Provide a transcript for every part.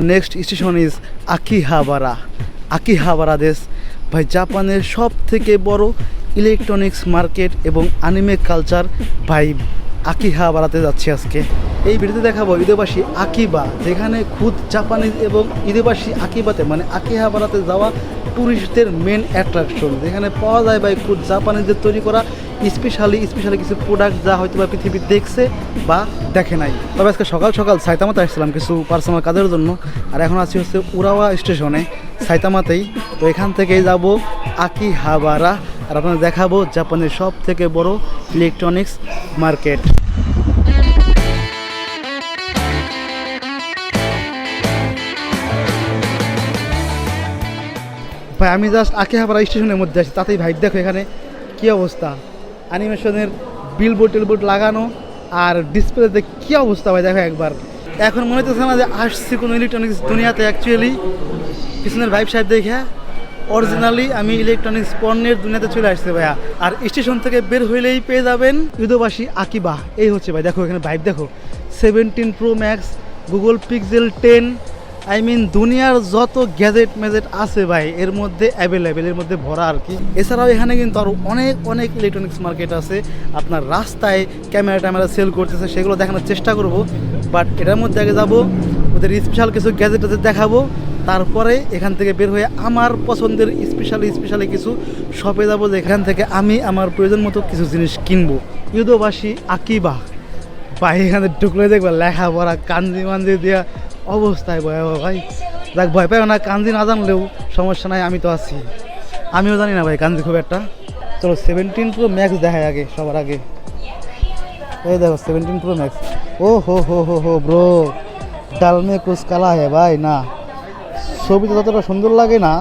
Next station is Akihabara Akihabara দেশ, ভাই, জাপানের সব থেকে বড় ইলেকট্রনিক্স মার্কেট এবং আনিমে কালচার ভাই আকিহাবারাতে যাচ্ছি আজকে। এই ভিডিওতে দেখাবো ইদেবাসী আকিবা যেখানে খুদ জাপানিজ এবং ইদেবাসী আকিবাতে মানে আকিহাবারাতে যাওয়া টুরিস্টদের মেন অ্যাট্রাকশন যেখানে পাওয়া যায়, ভাই, খুদ জাপানিজদের তৈরি করা স্পেশালি স্পেশালি কিছু প্রোডাক্ট যা হয়তো বা পৃথিবী দেখছে বা দেখে নাই। তবে আজকে সকাল সকাল সাইতামাতে আসছিলাম কিছু পার্সোনাল কাজের জন্য, আর এখন আছি হচ্ছে উরাওয়া স্টেশনে, সাইতামাতেই। তো এখান থেকেই যাব আকি হাবারা আর আপনাদের দেখাবো জাপানের সব থেকে বড় ইলেকট্রনিক্স মার্কেট ভাই, আমি জাস্ট আকিহাবাড়া স্টেশনের মধ্যে আছি, তাতেই ভাই, দেখো এখানে কি অবস্থা। অ্যানিমেশনের বিলবোর্ড টিলবোর্ড লাগানো আর ডিসপ্লেতে কী অবস্থা ভাই? দেখো একবার। এখন মনে হচ্ছে না যে আসছি কোনো ইলেকট্রনিক্স দুনিয়াতে অ্যাকচুয়ালি পিছনের ভাইব সাহেব দেখে অরিজিনালি আমি ইলেকট্রনিক্স পণ্যের দুনিয়াতে চলে আসছে ভাইয়া। আর স্টেশন থেকে বের হইলেই পেয়ে যাবেন ইউদোবাসী আকিবা। এই হচ্ছে ভাই, দেখো এখানে ভাইব দেখো। Seventeen pro max Google Pixel ten I mean দুনিয়ার যত গ্যাজেট ম্যাজেট আছে ভাই, এর মধ্যে অ্যাভেলেবেল এর মধ্যে ভরা আর কি। এছাড়াও এখানে কিন্তু আরও অনেক অনেক ইলেকট্রনিক্স মার্কেট আছে। আপনার রাস্তায় ক্যামেরা ট্যামেরা সেল করতেছে, সেগুলো দেখানোর চেষ্টা করব। বাট এটার মধ্যে আগে যাব, ওদের স্পেশাল কিছু গ্যাজেট দেখাবো। তারপরে এখান থেকে বের হয়ে আমার পছন্দের স্পেশালি স্পেশালি কিছু শপে যাব, যেখান থেকে আমি আমার প্রয়োজন মতো কিছু জিনিস কিনবো। ইউদোবাসী আকিবা। ভাই, এখানে ঢুকলে দেখবা লেখাপড়া, কান্দি মান্দি দিয়া অবস্থায় ভয়াবহ, ভাই। দেখ ভয় পাই না কান্দি না জানলেও সমস্যা নাই, আমি তো আছি। আমিও জানি না, ভাই কান্দি খুব একটা। চলো সেভেন্টিন প্রো ম্যাক্স দেখায় আগে, সবার আগে। এই দেখো সেভেন্টিন প্রো ম্যাক্স ও হো হো হো হো ব্রো ডালমে কুচ কালা হে, ভাই, না। ছবিতে যতটা সুন্দর লাগে না,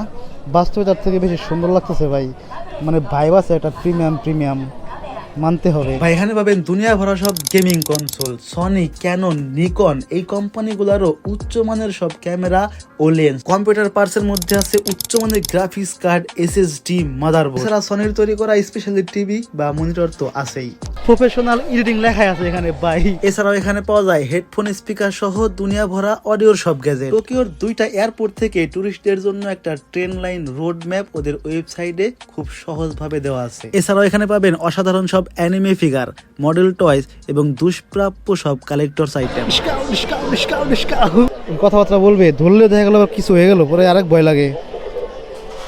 বাস্তবে তার থেকে বেশি সুন্দর লাগতেছে, ভাই। মানে ভাইব আছে, একটা প্রিমিয়াম প্রিমিয়াম মানতে হবে। ভাই এখানে পাবেন দুনিয়া ভরা সব gaming console Sony Canon Nikon এই কোম্পানিগুলোরও উচ্চমানের সব ক্যামেরা ও লেন্স। কম্পিউটার পার্টসের মধ্যে আছে উচ্চমানের গ্রাফিক্স কার্ড এসএসডি মাদারবোর্ড এছাড়া সনির তৈরি করা স্পেশালি টিভি বা মনিটর তো আছেই। প্রফেশনাল এডিটিং লেখাই আছে এখানে বাই এছাড়াও এখানে পাওয়া যায় হেডফোন স্পিকার সহ দুনিয়া ভরা অডিওর সব গ্যাজেট টোকিওর দুইটা এয়ারপোর্ট থেকে টুরিস্টদের জন্য একটা ট্রেন লাইন রোড ম্যাপ ওদের ওয়েবসাইটে খুব সহজভাবে দেওয়া আছে। এছাড়াও এখানে পাবেন অসাধারণ সব অ্যানিমে ফিগার মডেল টয়স এবং দুষ্প্রাপ্য সব কালেক্টরস আইটেম কথাবার্তা বলবে, ধরলে দেখা গেল কিছু হয়ে গেল, পরে আরেক ভয় লাগে।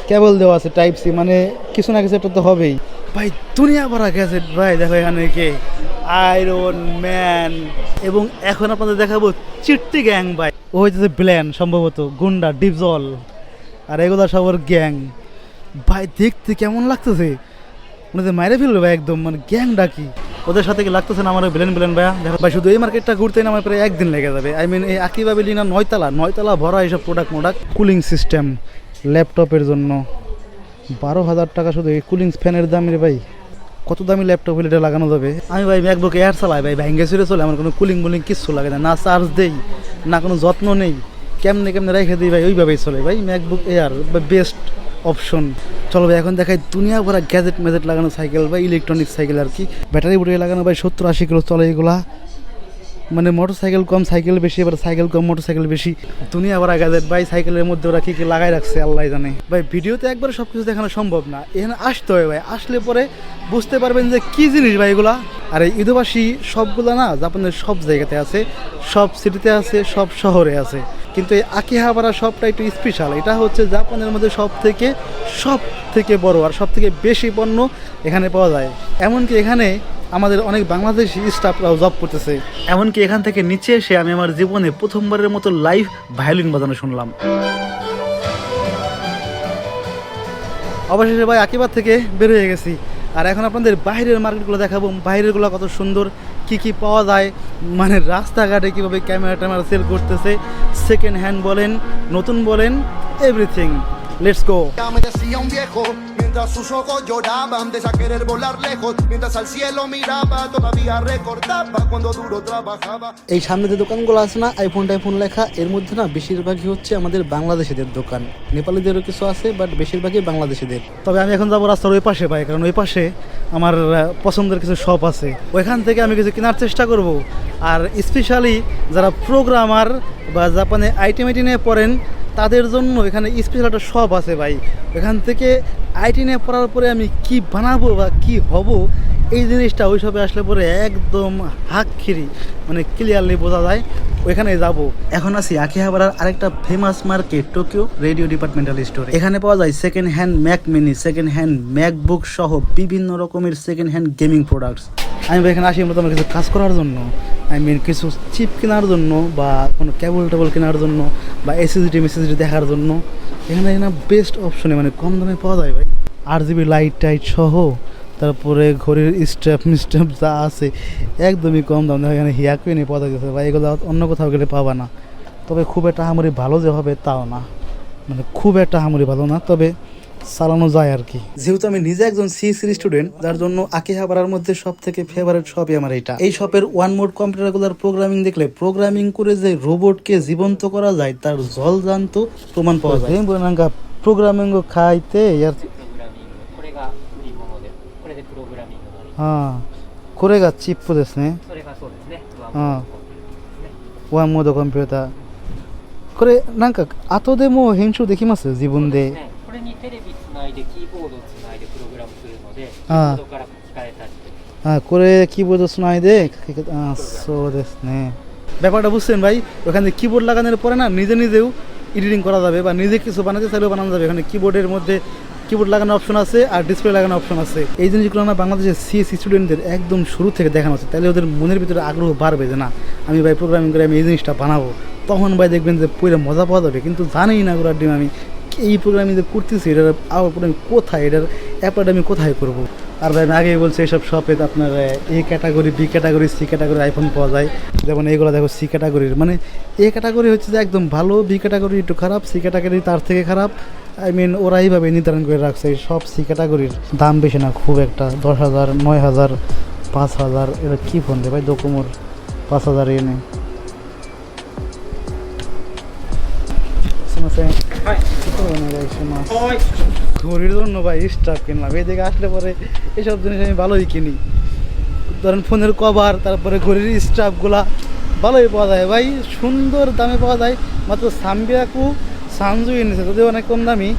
কেবল দেওয়া আছে টাইপ সি মানে কিছু না কিছু একটা তো হবেই। ভাই, দুনিয়া ভরা গেছে ভাই, দেখো এখানে কে। আয়রন ম্যান এবং এখন আপনাদের দেখাবো চিট্টি গ্যাং, ভাই। ও হইতেছে ব্ল্যান সম্ভবত, গুন্ডা, ডিপজল। আর এগুলো সব ওর গ্যাং। ভাই, দেখতে কেমন লাগতেছে? হচ্ছে মাইরে ফেলবে ভাই একদম মানে গ্যাং ডাকি। ওদের সাথে কি লাগতেছে না আমার ব্লেন ব্লেন ভাইয়া? দেখো। ভাই শুধু এই মার্কেটটা ঘুরতে না আমার প্রায় একদিন লেগে যাবে। আই মিন এই আকিবা বিল্ডিং নয়তলা নয়তলা ভরা এইসব প্রোডাক্ট মোডাক্ট কুলিং সিস্টেম ল্যাপটপের জন্য। বারো হাজার টাকা শুধু এই কুলিং ফ্যানের দাম রে ভাই। কত দামি ল্যাপটপ হলে এটা লাগানো যাবে? আমি ভাই ম্যাকবুক এয়ার চালাই ভাই ভ্যাঙ্গে ছিঁড়ে চলে আমার কোনো কুলিং বুলিং কিচ্ছু লাগে না না চার্জ দেই না কোনো যত্ন নেই। কেমনে কেমনে রেখে দিই ভাই ওইভাবেই চলে। ভাই ম্যাকবুক এয়ার বেস্ট অপশন। চলো ভাই, এখন দেখাই দুনিয়া ভরা গ্যাজেট ম্যাজেট লাগানো সাইকেল বা ইলেকট্রনিক সাইকেল আর কি। ব্যাটারি বুটিয়ে লাগানো ভাই, সত্তর আশি কিলো চলে এগুলা। মানে মোটর সাইকেল কম, সাইকেল বেশি, এবার সাইকেল কম মোটর সাইকেল বেশি। দুনিয়া ভরা গ্যাজেট, ভাই, সাইকেলের মধ্যে ওরা কী কী লাগাই রাখছে আল্লাহ জানে। ভাই, ভিডিওতে একবার সব কিছু দেখানো সম্ভব না। এখানে আসতে হয় ভাই, আসলে পরে বুঝতে পারবেন যে কি জিনিস ভাই এগুলা। আর এই ঈদবাসী সবগুলা না জাপানের সব জায়গাতে আছে, সব সিটিতে আছে, সব শহরে আছে। কিন্তু এই আকিহাবারা সবটা একটু স্পেশাল এটা হচ্ছে জাপানের মধ্যে সব থেকে সব থেকে বড় আর সব থেকে বেশি পণ্য এখানে পাওয়া যায়। এমনকি এখানে আমাদের অনেক বাংলাদেশি স্টাফরাও জব করতেছে। এমনকি এখান থেকে নিচে এসে আমি আমার জীবনে প্রথমবারের মতো লাইভ ভায়োলিন বাজানো শুনলাম। অবশেষে ভাই আকিবার থেকে বের হয়ে গেছি। আর এখন আপনাদের বাইরের মার্কেটগুলো দেখাবো। বাইরেরগুলো কত সুন্দর, কি কি পাওয়া যায় মানে রাস্তাঘাটে কীভাবে ক্যামেরা ট্যামেরা সেল করতেছে সেকেন্ড হ্যান্ড বলেন, নতুন বলেন everything let's go Mientras sus ojos lloraban de ya querer volar lejos, mientras al cielo miraba, todavía recordaba cuando duro trabajaba. এই সামনে যে দোকানগুলো আছে না আইফোন টাইফোন লেখা এর মধ্যে না বেশিরভাগই হচ্ছে আমাদের বাংলাদেশিদের দোকান। নেপালিদেরও কিছু আছে বাট বেশিরভাগই বাংলাদেশিদের। তবে আমি এখন যাব রাস্তার ওই পাশে ভাই কারণ ওই পাশে আমার পছন্দের কিছু শপ আছে। ওইখান থেকে আমি কিছু কেনার চেষ্টা করব। আর স্পেশালি যারা প্রোগ্রামার বা জাপানে আইটি মাইটি নিয়ে পড়েন তাদের জন্য এখানে স্পেশাল একটা শপ আছে ভাই। এখান থেকে আইটি নিয়ে পড়ার পরে আমি কি বানাবো বা কি হব, এই জিনিসটা ওই সবে আসলে পরে একদম হাক্ষিরি মানে ক্লিয়ারলি বোঝা যায়। ওইখানে যাব। এখন আছি আকিহাবাড়ার আরেকটা famous market Tokyo radio departmental স্টোরে এখানে পাওয়া যায় second hand Mac mini second hand MacBook সহ বিভিন্ন রকমের সেকেন্ড হ্যান্ড গেমিং প্রোডাক্টস আমি এখানে আসি মূলত আমার কিছু কাজ করার জন্য। আই মিন কিছু চিপ কেনার জন্য বা কোনো কেবল টেবল কেনার জন্য বা এসিডিটি মেসিডিটি দেখার জন্য। এখানে এখানে বেস্ট অপশনে মানে কম দামে পাওয়া যায় ভাই। আর জিবি লাইট টাইট সহ, তারপরে ঘড়ির স্টেপ মিস্টেপ যা আছে, একদমই কম দাম দেখো এখানে হিয়াকুই নিয়ে পাওয়া গেছে ভাই, এগুলো অন্য কোথাও গেলে পাবা না। তবে খুব একটা হামরি ভালো যে হবে তাও না। মানে খুব একটা হামরি ভালো না। তবে চালানো যায় আর কি। যেহেতু আমি নিজে একজন সিএসির স্টুডেন্ট যার জন্য আঁকি হাবার মধ্যে সব থেকে ফেভারেট শপই আমার এটা এই শপের ওয়ান মোড কম্পিউটার কম্পিউটারগুলোর প্রোগ্রামিং দেখলে প্রোগ্রামিং করে যে রোবটকে জীবন্ত করা যায় তার জল জানত প্রমাণ পাওয়া যায়। প্রোগ্রামিং খাইতে আর হ্যাঁ করে গা চিপ দেশ নে হ্যাঁ ওয়ান মোড কম্পিউটার これなんか後でもう編集できます自分で、ねこれにテレビつないでキーボードをつないでプログラムするのでキああーボードから書き換えたりとかあこれキーボードつないであそうですねব্যাপারটা বুঝছেন ভাই ওখানে কিবোর্ড লাগানোর পরে না নিজে নিজেও এডিটিং করা যাবে বা নিজে কিছু বানাতে চাইলেও বানানো যাবে এখানে কিবোর্ডের মধ্যে কিবোর্ড লাগানোর অপশন আছে আর ডিসপ্লে লাগানোর অপশন আছে এই জিনিসগুলো না বাংলাদেশের সিএসসি স্টুডেন্টদের একদম শুরু থেকে দেখানো হচ্ছে তাহলে ওদের মনের ভিতরে আগ্রহ বাড়বে যে না আমি ভাই প্রোগ্রামিং করে আমি এই জিনিসটা বানাবো তখন ভাই দেখবেন যে পুরো মজা পাওয়া যাবে কিন্তু জানেই না ওরা ডিম আমি এই প্রোগ্রামিং যে করতেছি, এটার আবার আমি কোথায়? এটার অ্যাপ্লাইটা আমি কোথায় করব? আর ভাই, আমি আগেই বলছি এইসব শপে আপনার, A category B category C category iPhone পাওয়া যায়। যেমন এইগুলো দেখো সি ক্যাটাগরির মানে এ ক্যাটাগরি হচ্ছে যে একদম ভালো বি ক্যাটাগরি একটু খারাপ সি ক্যাটাগরি তার থেকে খারাপ। আই মিন ওরা এইভাবে নির্ধারণ করে রাখছে সব সি ক্যাটাগরির দাম বেশি না, খুব একটা। দশ হাজার, নয় হাজার, পাঁচ হাজার এটা কী ফোন রে ভাই দোকোমোর পাঁচ হাজার এনে ঘড়ির জন্য ভাই স্টাফ কিনলাম। এদিকে আসলে পরে এসব জিনিস আমি ভালোই কিনি। ধরেন ফোনের কভার তারপরে ঘড়ির স্টাফগুলা ভালোই পাওয়া যায়। ভাই, সুন্দর দামে পাওয়া যায়। মাত্র সাম্বিয়াকু সানজু এনেছে, যদিও অনেক কম দামি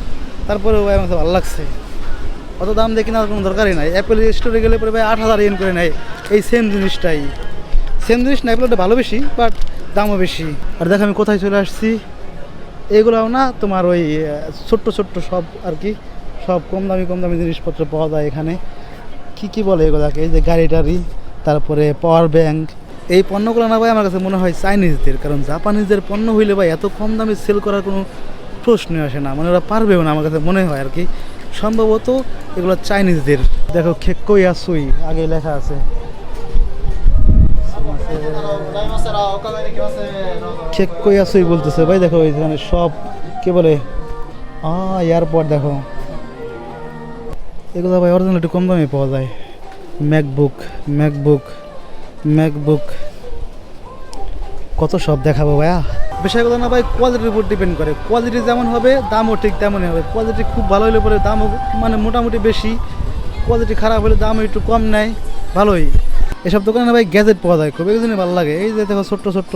তারপরে ভাই আমার ভালো লাগছে। অত দাম দেখি না কোনো দরকারই নাই। অ্যাপেল স্টোরে গেলে পরে ভাই আট হাজার ইন করে নেয় এই সেম জিনিসটাই। সেম জিনিস না অ্যাপেলটা ভালো বেশি বাট দামও বেশি। আর দেখ আমি কোথায় চলে আসছি। এগুলাও না তোমার ওই ছোট্ট ছোট্ট সব আর কি, সব কম দামি কম দামি জিনিসপত্র পাওয়া যায় এখানে। কি কি বলে এগুলাকে? এই যে গাড়ি টাড়ি, তারপরে পাওয়ার ব্যাংক এই পণ্যগুলো না ভাই আমার কাছে মনে হয় চাইনিজদের কারণ জাপানিজদের পণ্য হইলে ভাই এত কম দামে সেল করার কোনো প্রশ্নই আসে না। মানে ওরা পারবেও না আমার কাছে মনে হয় আর কি। সম্ভবত এগুলো চাইনিজদের দেখো, খেক্কই আসুই আগে লেখা আছে। খেক্কই আসুই বলতেছে। ভাই দেখো এখানে সব, কে বলে? আ, এয়ারপোর্ট দেখো। এগুলো ভাই অরিজিনাল একটু কম দামে পাওয়া যায়। MacBook MacBook MacBook. কত সব দেখাবো ভাইয়া? বিষয়গুলো না ভাই কোয়ালিটির উপর ডিপেন্ড করে। কোয়ালিটি যেমন হবে, দামও ঠিক তেমনই হবে। কোয়ালিটি খুব ভালো হলে পরে দামও মানে মোটামুটি বেশি। কোয়ালিটি খারাপ হলে দামও একটু কম নেয়। ভালোই। এসব দোকানে না ভাই গ্যাজেট পাওয়া যায় খুব এগুলো ভালো লাগে এই যে দেখো ছোট্ট ছোট্ট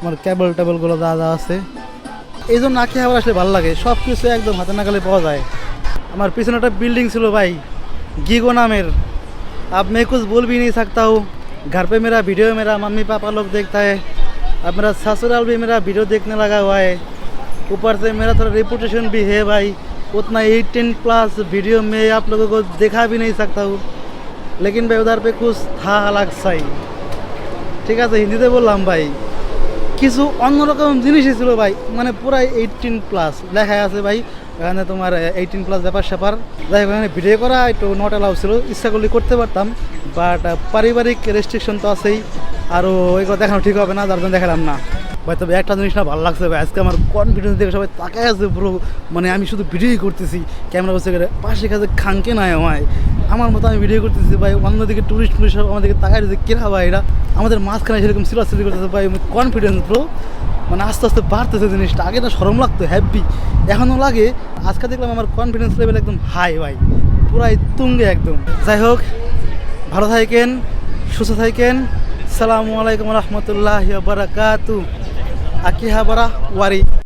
আমার কেবল টেবলগুলো যা যা আছে এই জন্য আঁকি আবার আসলে ভালো লাগে সব কিছু একদম হাতে নাগালে পাওয়া যায় আমার পিছনে একটা বিল্ডিং ছিল ভাই গিগো নামের अब मैं कुछ बोल भी नहीं सकता हूँ घर पे मेरा वीडियो मेरा मम्मी पापा लोग देखता है अब मेरा ससुराल भी मेरा वीडियो देखने लगा हुआ है ऊपर से मेरा थोड़ा रेपुटेशन भी है भाई उतना एटीन प्लस वीडियो में आप लोगों को दिखा भी नहीं सकता हूँ लेकिन भाई उधर पे कुछ था अलग साई ঠিক আছে হিন্দিতে বললাম ভাই কিছু অন্যরকম জিনিসই ছিল ভাই মানে পুরাই এইটিন প্লাস লেখায় আছে ভাই এখানে তোমার এইটিন প্লাস ব্যাপার স্যাপার যাই হোক এখানে ভিডিও করা একটু নট অ্যালাউ ছিল ইচ্ছা করলে করতে পারতাম বাট পারিবারিক রেস্ট্রিকশন তো আছেই আরও এগুলো দেখানো ঠিক হবে না যার জন্য দেখালাম না ভাই তবে একটা জিনিস না ভালো লাগছে ভাই আজকে আমার কনফিডেন্স দেখে সবাই তাকায় আছে পুরো মানে আমি শুধু ভিডিওই করতেছি ক্যামেরা বসে করে পাশে কাছে খাঙ্কে নাই আমায় আমার মতো আমি ভিডিও করতেছি ভাই, অন্যদিকে টুরিস্ট টুরিস্ট সব আমাদেরকে তাকায় রয়েছে, কেরা ভাই এরা? আমাদের মাঝখানে সেরকম সিলাসিলি করতেছে ভাই কনফিডেন্স ব্রো মানে আস্তে আস্তে বাড়তেছে জিনিসটা। আগে না সরম লাগতো হ্যাপি এখনও লাগে। আজকে দেখলাম আমার কনফিডেন্স লেভেল একদম হাই ভাই। পুরাই তুঙ্গে একদম। যাই হোক, ভালো থাকেন, সুস্থ থাকেন। সালামু আলাইকুম রহমতুল্লাহ বারাকাতু। আকিহা বারা ওয়ারি